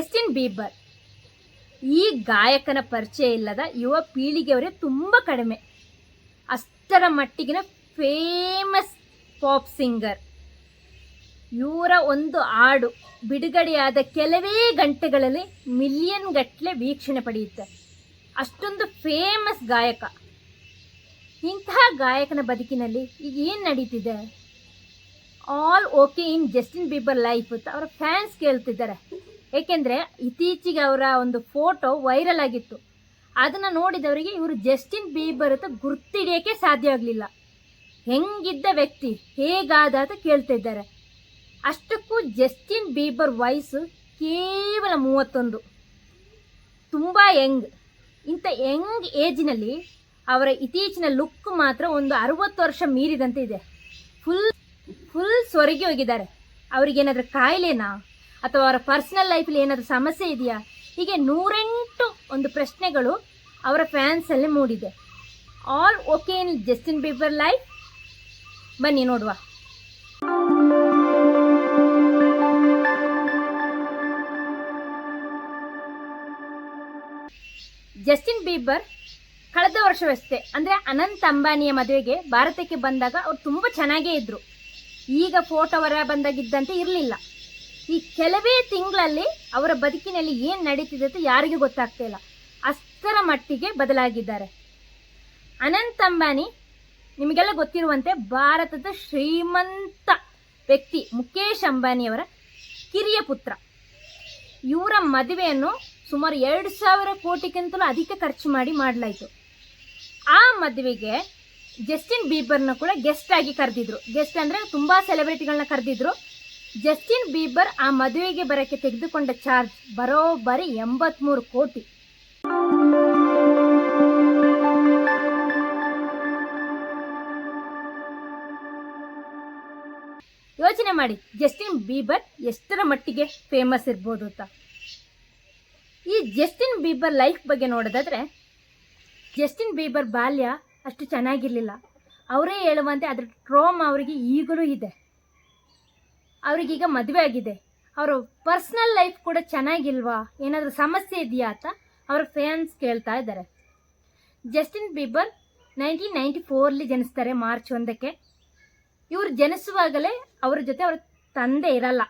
Justin Bieber ಈ ಗಾಯಕನ ಪರಿಚಯ ಇಲ್ಲದ ಯುವ ಪೀಳಿಗೆಯವರೇ ತುಂಬ ಕಡಿಮೆ. ಅಷ್ಟರ ಮಟ್ಟಿಗಿನ ಫೇಮಸ್ ಪಾಪ್ ಸಿಂಗರ್ ಇವರ ಒಂದು ಹಾಡು ಬಿಡುಗಡೆಯಾದ ಕೆಲವೇ ಗಂಟೆಗಳಲ್ಲಿ ಮಿಲಿಯನ್ ಗಟ್ಟಲೆ ವೀಕ್ಷಣೆ ಪಡೆಯುತ್ತೆ. ಅಷ್ಟೊಂದು ಫೇಮಸ್ ಗಾಯಕ. ಇಂತಹ ಗಾಯಕನ ಬದುಕಿನಲ್ಲಿ ಈಗ ಏನು ನಡೀತಿದೆ? All okay in Justin Bieber life ಅಂತ ಅವರ ಫ್ಯಾನ್ಸ್ ಕೇಳ್ತಿದ್ದಾರೆ. ಏಕೆಂದರೆ ಇತ್ತೀಚೆಗೆ ಅವರ ಒಂದು ಫೋಟೋ ವೈರಲ್ ಆಗಿತ್ತು. ಅದನ್ನು ನೋಡಿದವರಿಗೆ ಇವರು ಜಸ್ಟಿನ್ ಬೀಬರ್ ಅಂತ ಗುರ್ತಿಡಿಯೋಕ್ಕೆ ಸಾಧ್ಯ ಆಗಲಿಲ್ಲ. ಹೆಂಗಿದ್ದ ವ್ಯಕ್ತಿ, ಹೇಗಾದ ಅಂತ ಕೇಳ್ತಾ ಇದ್ದಾರೆ. ಅಷ್ಟಕ್ಕೂ ಜಸ್ಟಿನ್ ಬೀಬರ್ ವಯಸ್ಸು ಕೇವಲ ಮೂವತ್ತೊಂದು. ತುಂಬ ಯಂಗ್. ಇಂಥ ಯಂಗ್ ಏಜ್ನಲ್ಲಿ ಅವರ ಇತ್ತೀಚಿನ ಲುಕ್ ಮಾತ್ರ ಒಂದು ಅರುವತ್ತು ವರ್ಷ ಮೀರಿದಂತೆ ಇದೆ. ಫುಲ್ ಫುಲ್ ಸೊರಗಿ ಹೋಗಿದ್ದಾರೆ. ಅವ್ರಿಗೇನಾದ್ರೂ ಕಾಯಿಲೆನಾ? ಅಥವಾ ಅವರ ಪರ್ಸನಲ್ ಲೈಫಲ್ಲಿ ಏನಾದರೂ ಸಮಸ್ಯೆ ಇದೆಯಾ? ಹೀಗೆ ನೂರೆಂಟು ಒಂದು ಪ್ರಶ್ನೆಗಳು ಅವರ ಫ್ಯಾನ್ಸಲ್ಲಿ ಮೂಡಿದೆ. All okay in Justin Bieber life ಬನ್ನಿ ನೋಡುವ. ಜಸ್ಟಿನ್ ಬೀಬರ್ ಕಳೆದ ವರ್ಷವಷ್ಟೇ, ಅಂದರೆ ಅನಂತ್ ಅಂಬಾನಿಯ ಮದುವೆಗೆ ಭಾರತಕ್ಕೆ ಬಂದಾಗ ಅವ್ರು ತುಂಬ ಚೆನ್ನಾಗೇ ಇದ್ದರು ಈಗ ಫೋಟೋ ಹೊರ ಬಂದಾಗಿದ್ದಂತೆ ಇರಲಿಲ್ಲ. ಈ ಕೆಲವೇ ತಿಂಗಳಲ್ಲಿ ಅವರ ಬದುಕಿನಲ್ಲಿ ಏನು ನಡೀತಿದೆ ಅಂತ ಯಾರಿಗೂ ಗೊತ್ತಾಗ್ತಾ ಇಲ್ಲ. ಅಷ್ಟರ ಮಟ್ಟಿಗೆ ಬದಲಾಗಿದ್ದಾರೆ. ಅನಂತ್ ಅಂಬಾನಿ ನಿಮಗೆಲ್ಲ ಗೊತ್ತಿರುವಂತೆ ಭಾರತದ ಶ್ರೀಮಂತ ವ್ಯಕ್ತಿ ಮುಖೇಶ್ ಅಂಬಾನಿಯವರ ಕಿರಿಯ ಪುತ್ರ. ಇವರ ಮದುವೆಯನ್ನು ಸುಮಾರು ಎರಡು ಸಾವಿರ ಕೋಟಿಗಿಂತಲೂ ಅಧಿಕ ಖರ್ಚು ಮಾಡಿ ಮಾಡಲಾಯಿತು. ಆ ಮದುವೆಗೆ ಜಸ್ಟಿನ್ ಬೀಬರ್ನ ಕೂಡ ಗೆಸ್ಟ್ ಆಗಿ ಕರೆದಿದ್ರು. ಗೆಸ್ಟ್ ಅಂದರೆ ತುಂಬ ಸೆಲೆಬ್ರಿಟಿಗಳನ್ನ ಕರೆದಿದ್ರು. ಜಸ್ಟಿನ್ ಬೀಬರ್ ಆ ಮದುವೆಗೆ ಬರೋಕ್ಕೆ ತೆಗೆದುಕೊಂಡ ಚಾರ್ಜ್ ಬರೋಬ್ಬರಿ ಎಂಬತ್ಮೂರು ಕೋಟಿ. ಯೋಚನೆ ಮಾಡಿ, ಜಸ್ಟಿನ್ ಬೀಬರ್ ಎಷ್ಟರ ಮಟ್ಟಿಗೆ ಫೇಮಸ್ ಇರ್ಬೋದು ಅಂತ. ಈ ಜಸ್ಟಿನ್ ಬೀಬರ್ ಲೈಫ್ ಬಗ್ಗೆ ನೋಡೋದಾದ್ರೆ, ಜಸ್ಟಿನ್ ಬೀಬರ್ ಬಾಲ್ಯ ಅಷ್ಟು ಚೆನ್ನಾಗಿರಲಿಲ್ಲ. ಅವರೇ ಹೇಳುವಂತೆ ಅದ್ರ ಟ್ರೋಮ್ ಅವರಿಗೆ ಈಗಲೂ ಇದೆ. ಅವರಿಗೀಗ ಮದುವೆ ಆಗಿದೆ. ಅವರು ಪರ್ಸ್ನಲ್ ಲೈಫ್ ಕೂಡ ಚೆನ್ನಾಗಿಲ್ವಾ? ಏನಾದರೂ ಸಮಸ್ಯೆ ಇದೆಯಾ ಅಂತ ಅವರ ಫ್ಯಾನ್ಸ್ ಕೇಳ್ತಾ ಇದ್ದಾರೆ. ಜಸ್ಟಿನ್ ಬೀಬರ್ ನೈನ್ಟೀನ್ ನೈಂಟಿ ಫೋರ್ಲಿ ಜನಿಸ್ತಾರೆ ಮಾರ್ಚ್ ಒಂದಕ್ಕೆ. ಇವರು ಜನಿಸುವಾಗಲೇ ಅವರ ಜೊತೆ ಅವ್ರ ತಂದೆ ಇರಲ್ಲ.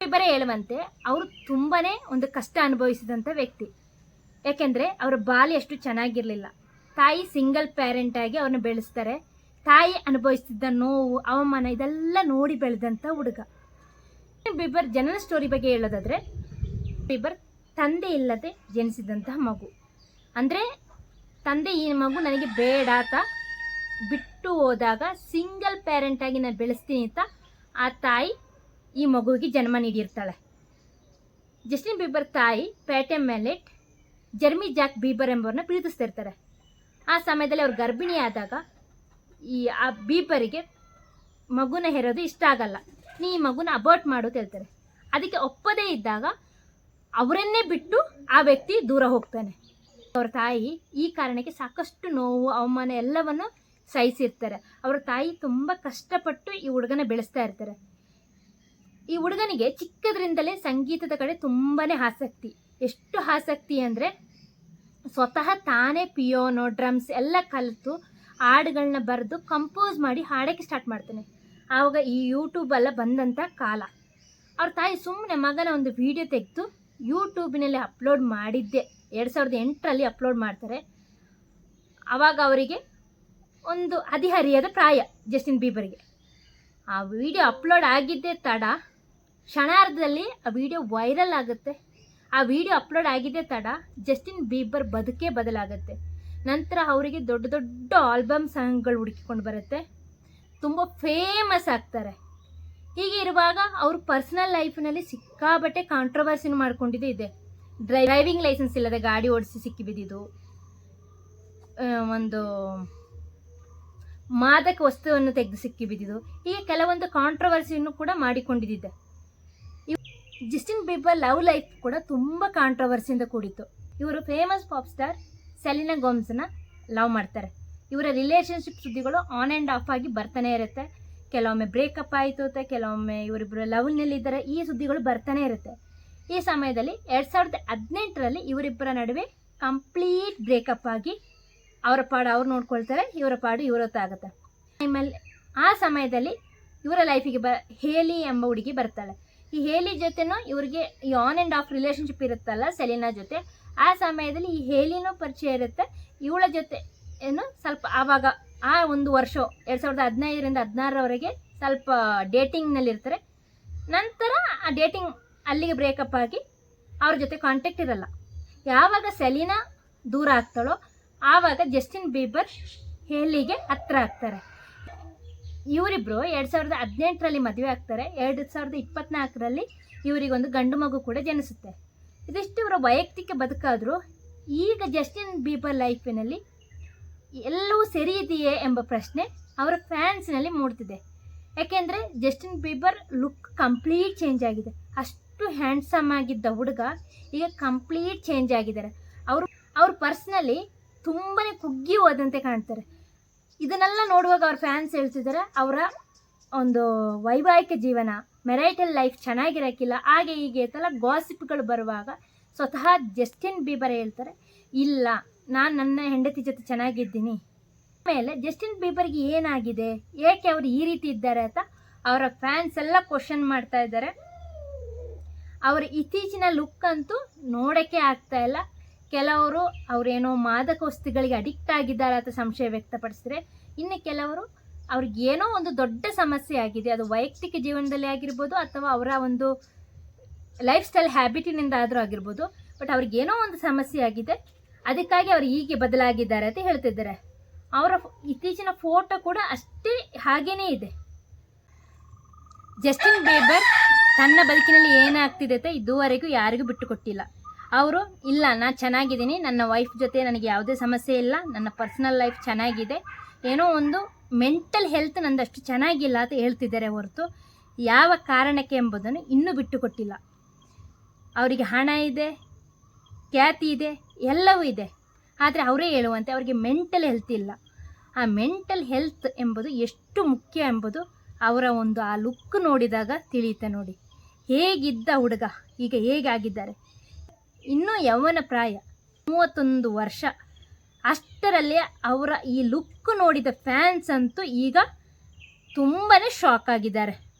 ಬೀಬರೇ ಹೇಳುವಂತೆ ಅವರು ತುಂಬಾ ಒಂದು ಕಷ್ಟ ಅನುಭವಿಸಿದಂಥ ವ್ಯಕ್ತಿ. ಯಾಕೆಂದರೆ ಅವರ ಬಾಲಿ ಅಷ್ಟು ಚೆನ್ನಾಗಿರಲಿಲ್ಲ. ತಾಯಿ ಸಿಂಗಲ್ ಪ್ಯಾರೆಂಟಾಗಿ ಅವ್ರನ್ನ ಬೆಳೆಸ್ತಾರೆ. ತಾಯಿ ಅನುಭವಿಸ್ತಿದ್ದ ನೋವು, ಅವಮಾನ, ಇದೆಲ್ಲ ನೋಡಿ ಬೆಳೆದಂಥ ಹುಡುಗ. ಬಿಬರ್ ಜನನ ಸ್ಟೋರಿ ಬಗ್ಗೆ ಹೇಳೋದಾದರೆ, ಬಿಬರ್ ತಂದೆ ಇಲ್ಲದೆ ಜನಿಸಿದಂತಹ ಮಗು. ಅಂದರೆ, ತಂದೆ ಈ ಮಗು ನನಗೆ ಬೇಡ ಅಂತ ಬಿಟ್ಟು ಹೋದಾಗ ಸಿಂಗಲ್ ಪ್ಯಾರೆಂಟಾಗಿ ನಾನು ಬೆಳೆಸ್ತೀನಿ ಅಂತ ಆ ತಾಯಿ ಈ ಮಗುವಿಗೆ ಜನ್ಮ ನೀಡಿರ್ತಾಳೆ. ಜಸ್ಟಿನ್ ಬೀಬರ್ ತಾಯಿ Pattie Mallette Jeremy Jack Bieber ಎಂಬವ್ರನ್ನ ಪ್ರೀತಿಸ್ತಿರ್ತಾರೆ. ಆ ಸಮಯದಲ್ಲಿ ಅವ್ರು ಗರ್ಭಿಣಿ ಆದಾಗ ಈ ಆ ಬೀಪರಿಗೆ ಮಗುನ ಹೆರೋದು ಇಷ್ಟ ಆಗಲ್ಲ. ನೀ ಮಗುನ ಅಬೋರ್ಟ್ ಮಾಡು ಹೇಳ್ತಾರೆ. ಅದಕ್ಕೆ ಒಪ್ಪದೇ ಇದ್ದಾಗ ಅವರನ್ನೇ ಬಿಟ್ಟು ಆ ವ್ಯಕ್ತಿ ದೂರ ಹೋಗ್ತಾನೆ. ಅವ್ರ ತಾಯಿ ಈ ಕಾರಣಕ್ಕೆ ಸಾಕಷ್ಟು ನೋವು, ಅವಮಾನ ಎಲ್ಲವನ್ನು ಸಹಿಸಿರ್ತಾರೆ. ಅವರ ತಾಯಿ ತುಂಬ ಕಷ್ಟಪಟ್ಟು ಈ ಹುಡುಗನ ಬೆಳೆಸ್ತಾ ಇರ್ತಾರೆ. ಈ ಹುಡುಗನಿಗೆ ಚಿಕ್ಕದ್ರಿಂದಲೇ ಸಂಗೀತದ ಕಡೆ ತುಂಬಾ ಆಸಕ್ತಿ. ಎಷ್ಟು ಆಸಕ್ತಿ ಅಂದರೆ ಸ್ವತಃ ತಾನೇ ಪಿಯೋನೋ, ಡ್ರಮ್ಸ್ ಎಲ್ಲ ಕಲಿತು ಹಾಡುಗಳನ್ನ ಬರೆದು ಕಂಪೋಸ್ ಮಾಡಿ ಹಾಡೋಕ್ಕೆ ಸ್ಟಾರ್ಟ್ ಮಾಡ್ತಾನೆ. ಆವಾಗ ಈ ಯೂಟ್ಯೂಬೆಲ್ಲ ಬಂದಂಥ ಕಾಲ. ಅವ್ರ ತಾಯಿ ಸುಮ್ಮನೆ ಮಗನ ಒಂದು ವಿಡಿಯೋ ತೆಗೆದು ಯೂಟ್ಯೂಬಿನಲ್ಲಿ ಅಪ್ಲೋಡ್ ಮಾಡಿದ್ದೆ. ಎರಡು ಸಾವಿರದ ಎಂಟರಲ್ಲಿ ಅಪ್ಲೋಡ್ ಮಾಡ್ತಾರೆ. ಆವಾಗ ಅವರಿಗೆ ಒಂದು ಹದಿಹರಿಯದ ಪ್ರಾಯ ಜಸ್ಟಿನ್ ಬೀಬರಿಗೆ ಆ ವಿಡಿಯೋ ಅಪ್ಲೋಡ್ ಆಗಿದ್ದೇ ತಡ. ಕ್ಷಣಾರ್ಧದಲ್ಲಿ ಆ ವಿಡಿಯೋ ವೈರಲ್ ಆಗುತ್ತೆ. ಆ ವಿಡಿಯೋ ಅಪ್ಲೋಡ್ ಆಗಿದ್ದೇ ತಡ ಜಸ್ಟಿನ್ ಬೀಬರ್ ಬದುಕೇ ಬದಲಾಗುತ್ತೆ. ನಂತರ ಅವರಿಗೆ ದೊಡ್ಡ ದೊಡ್ಡ ಆಲ್ಬಮ್ ಸಾಂಗ್ಗಳು ಹುಡುಕಿಕೊಂಡು ಬರುತ್ತೆ. ತುಂಬ ಫೇಮಸ್ ಆಗ್ತಾರೆ. ಹೀಗೆ ಇರುವಾಗ ಅವರು ಪರ್ಸನಲ್ ಲೈಫ್ನಲ್ಲಿ ಸಿಕ್ಕಾಬಟ್ಟೆ ಕಾಂಟ್ರವರ್ಸಿನ ಮಾಡ್ಕೊಂಡಿದ್ದು ಇದೆ. ಡ್ರೈವಿಂಗ್ ಲೈಸೆನ್ಸ್ ಇಲ್ಲದೆ ಗಾಡಿ ಓಡಿಸಿ ಸಿಕ್ಕಿ ಬಿದ್ದಿದ್ದು ಒಂದು ಮಾದಕ ವಸ್ತುವನ್ನು ತೆಗೆದು ಸಿಕ್ಕಿ ಬಿದ್ದಿದ್ದು, ಹೀಗೆ ಕೆಲವೊಂದು ಕಾಂಟ್ರವರ್ಸಿಯನ್ನು ಕೂಡ ಮಾಡಿಕೊಂಡಿದ್ದೆ ಜಸ್ಟಿನ್ ಬೀಬರ್ ಲವ್ ಲೈಫ್ ಕೂಡ ತುಂಬ ಕಾಂಟ್ರವರ್ಸಿಯಿಂದ ಕೂಡಿತ್ತು. ಇವರು ಫೇಮಸ್ ಪಾಪ್ ಸ್ಟಾರ್ ಸೆಲಿನಾ ಗೋಮ್ಸನ್ನ ಲವ್ ಮಾಡ್ತಾರೆ. ಇವರ ರಿಲೇಷನ್ಶಿಪ್ ಸುದ್ದಿಗಳು ಆನ್ ಆ್ಯಂಡ್ ಆಫ್ ಆಗಿ ಬರ್ತಾನೆ ಇರುತ್ತೆ. ಕೆಲವೊಮ್ಮೆ ಬ್ರೇಕಪ್ ಆಯಿತು ಅಂತ, ಕೆಲವೊಮ್ಮೆ ಇವರಿಬ್ಬರು ಲವ್ನಲ್ಲಿದ್ದಾರೆ, ಈ ಸುದ್ದಿಗಳು ಬರ್ತಾನೆ ಇರುತ್ತೆ. ಈ ಸಮಯದಲ್ಲಿ ಎರಡು ಸಾವಿರದ ಹದಿನೆಂಟರಲ್ಲಿ ಇವರಿಬ್ಬರ ನಡುವೆ ಕಂಪ್ಲೀಟ್ ಬ್ರೇಕಪ್ ಆಗಿ ಅವರ ಪಾಡು ಅವ್ರು ನೋಡ್ಕೊಳ್ತಾರೆ, ಇವರ ಪಾಡು ಇವರತ್ತಾಗುತ್ತೆ ಟೈಮಲ್ಲಿ ಆ ಸಮಯದಲ್ಲಿ ಇವರ ಲೈಫಿಗೆ ಬ ಹೇಲಿ ಎಂಬ ಹುಡುಗಿ ಬರ್ತಾಳೆ. ಈ ಹೇಲಿ ಜೊತೆನೂ ಇವ್ರಿಗೆ ಈ ಆನ್ ಆ್ಯಂಡ್ ಆಫ್ ರಿಲೇಷನ್ಶಿಪ್ ಇರುತ್ತಲ್ಲ ಸೆಲಿನಾ ಜೊತೆ, ಆ ಸಮಯದಲ್ಲಿ ಈ ಹೇಲಿನೂ ಪರಿಚಯ ಇರುತ್ತೆ. ಇವಳ ಜೊತೆ ಏನು ಸ್ವಲ್ಪ ಆವಾಗ, ಆ ಒಂದು ವರ್ಷ, ಎರಡು ಸಾವಿರದ ಹದಿನೈದರಿಂದ ಹದಿನಾರರವರೆಗೆ ಸ್ವಲ್ಪ ಡೇಟಿಂಗ್ನಲ್ಲಿರ್ತಾರೆ ನಂತರ ಆ ಡೇಟಿಂಗ್ ಅಲ್ಲಿಗೆ ಬ್ರೇಕಪ್ ಆಗಿ ಅವ್ರ ಜೊತೆ ಕಾಂಟ್ಯಾಕ್ಟ್ ಇರಲ್ಲ. ಯಾವಾಗ ಸೆಲಿನಾ ದೂರ ಆಗ್ತಾಳೋ, ಆವಾಗ ಜಸ್ಟಿನ್ ಬೀಬರ್ ಹೇಲಿಗೆ ಹತ್ರ ಆಗ್ತಾರೆ. ಇವರಿಬ್ರು ಎರಡು ಸಾವಿರದ ಹದಿನೆಂಟರಲ್ಲಿ ಮದುವೆ ಆಗ್ತಾರೆ. ಎರಡು ಸಾವಿರದ ಇಪ್ಪತ್ನಾಲ್ಕರಲ್ಲಿ ಇವರಿಗೊಂದು ಗಂಡು ಮಗು ಕೂಡ ಜನಿಸುತ್ತೆ. ಇದಿಷ್ಟು ಇವರ ವೈಯಕ್ತಿಕ ಬದುಕಾದರೂ ಈಗ ಜಸ್ಟಿನ್ ಬೀಬರ್ ಲೈಫಿನಲ್ಲಿ ಎಲ್ಲವೂ ಸರಿ ಇದೆಯೇ ಎಂಬ ಪ್ರಶ್ನೆ ಅವರ ಫ್ಯಾನ್ಸ್ನಲ್ಲಿ ಮೂಡ್ತಿದೆ. ಯಾಕೆಂದರೆ Justin Bieber look complete change ಆಗಿದೆ. ಅಷ್ಟು ಹ್ಯಾಂಡ್ಸಮ್ ಆಗಿದ್ದ ಹುಡುಗ ಈಗ ಕಂಪ್ಲೀಟ್ ಚೇಂಜ್ ಆಗಿದ್ದಾರೆ. ಅವರು ಅವ್ರ ಪರ್ಸ್ನಲ್ಲಿ ತುಂಬಾ ಕುಗ್ಗಿ ಹೋದಂತೆ ಕಾಣ್ತಾರೆ. ಇದನ್ನೆಲ್ಲ ನೋಡುವಾಗ ಅವ್ರ ಫ್ಯಾನ್ಸ್ ಹೇಳ್ತಿದ್ದಾರೆ ಅವರ ಒಂದು ವೈವಾಹಿಕ ಜೀವನ, ಮೆರೈಟಲ್ ಲೈಫ್ ಚೆನ್ನಾಗಿರೋಕ್ಕಿಲ್ಲ ಹಾಗೆ ಹೀಗೆ ಅಂತೆಲ್ಲ ಗಾಸಿಪ್ಗಳು ಬರುವಾಗ ಸ್ವತಃ ಜಸ್ಟಿನ್ ಬೀಬರ್ ಹೇಳ್ತಾರೆ, ಇಲ್ಲ, ನಾನು ನನ್ನ ಹೆಂಡತಿ ಜೊತೆ ಚೆನ್ನಾಗಿದ್ದೀನಿ. ಆಮೇಲೆ ಜಸ್ಟಿನ್ ಬೀಬರ್ಗೆ ಏನಾಗಿದೆ, ಏಕೆ ಅವರು ಈ ರೀತಿ ಇದ್ದಾರೆ ಅಂತ ಅವರ ಫ್ಯಾನ್ಸ್ ಎಲ್ಲ ಕ್ವಶನ್ ಮಾಡ್ತಾ ಇದ್ದಾರೆ. ಅವರ ಇತ್ತೀಚಿನ ಲುಕ್ ಅಂತೂ ನೋಡೋಕ್ಕೆ ಆಗ್ತಾ ಇಲ್ಲ. ಕೆಲವರು ಅವರೇನೋ ಮಾದಕ ವಸ್ತುಗಳಿಗೆ ಅಡಿಕ್ಟ್ ಆಗಿದ್ದಾರೆ ಅಂತ ಸಂಶಯ ವ್ಯಕ್ತಪಡಿಸಿದ್ರೆ, ಇನ್ನು ಕೆಲವರು ಅವ್ರಿಗೇನೋ ಒಂದು ದೊಡ್ಡ ಸಮಸ್ಯೆ ಆಗಿದೆ, ಅದು ವೈಯಕ್ತಿಕ ಜೀವನದಲ್ಲಿ ಆಗಿರ್ಬೋದು ಅಥವಾ ಅವರ ಒಂದು ಲೈಫ್ ಸ್ಟೈಲ್ ಹ್ಯಾಬಿಟಿನಿಂದ ಆದರೂ ಆಗಿರ್ಬೋದು ಬಟ್ ಅವ್ರಿಗೇನೋ ಒಂದು ಸಮಸ್ಯೆ ಆಗಿದೆ, ಅದಕ್ಕಾಗಿ ಅವ್ರು ಹೀಗೆ ಬದಲಾಗಿದ್ದಾರೆ ಅಂತ ಹೇಳ್ತಿದ್ದಾರೆ. ಅವರ ಇತ್ತೀಚಿನ ಫೋಟೋ ಕೂಡ ಅಷ್ಟೇ ಹಾಗೇನೇ ಇದೆ. ಜಸ್ಟಿನ್ ಬೇಬರ್ ತನ್ನ ಬದುಕಿನಲ್ಲಿ ಏನಾಗ್ತಿದೆ ಅಂತ ಇದುವರೆಗೂ ಯಾರಿಗೂ ಬಿಟ್ಟು ಕೊಟ್ಟಿಲ್ಲ ಅವರು, ಇಲ್ಲ ನಾನು ಚೆನ್ನಾಗಿದ್ದೀನಿ. ನನ್ನ ವೈಫ್ ಜೊತೆ ನನಗೆ ಯಾವುದೇ ಸಮಸ್ಯೆ ಇಲ್ಲ. ನನ್ನ ಪರ್ಸನಲ್ ಲೈಫ್ ಚೆನ್ನಾಗಿದೆ. ಏನೋ ಒಂದು ಮೆಂಟಲ್ ಹೆಲ್ತ್ ನಂದಷ್ಟು ಚೆನ್ನಾಗಿಲ್ಲ ಅಂತ ಹೇಳ್ತಿದ್ದಾರೆ ಹೊರತು ಯಾವ ಕಾರಣಕ್ಕೆ ಎಂಬುದನ್ನು ಇನ್ನೂ ಬಿಟ್ಟುಕೊಟ್ಟಿಲ್ಲ ಅವರಿಗೆ ಹಣ ಇದೆ, ಖ್ಯಾತಿ ಇದೆ, ಎಲ್ಲವೂ ಇದೆ. ಆದರೆ ಅವರೇ ಹೇಳುವಂತೆ ಅವರಿಗೆ ಮೆಂಟಲ್ ಹೆಲ್ತ್ ಇಲ್ಲ. ಆ ಮೆಂಟಲ್ ಹೆಲ್ತ್ ಎಂಬುದು ಎಷ್ಟು ಮುಖ್ಯ ಎಂಬುದು ಅವರ ಒಂದು ಆ ಲುಕ್ ನೋಡಿದಾಗ ತಿಳಿಯುತ್ತೆ ನೋಡಿ. ಹೇಗಿದ್ದ ಹುಡುಗ, ಈಗ ಹೇಗಾಗಿದ್ದಾರೆ? ಇನ್ನೂ ಯೌವನ ಪ್ರಾಯ ಮೂವತ್ತೊಂದು ವರ್ಷ. ಅಷ್ಟರಲ್ಲಿ ಅವರ ಈ ಲುಕ್ ನೋಡಿದ ಫ್ಯಾನ್ಸ್ ಅಂತೂ ಈಗ ತುಂಬಾ ಶಾಕ್ ಆಗಿದ್ದಾರೆ.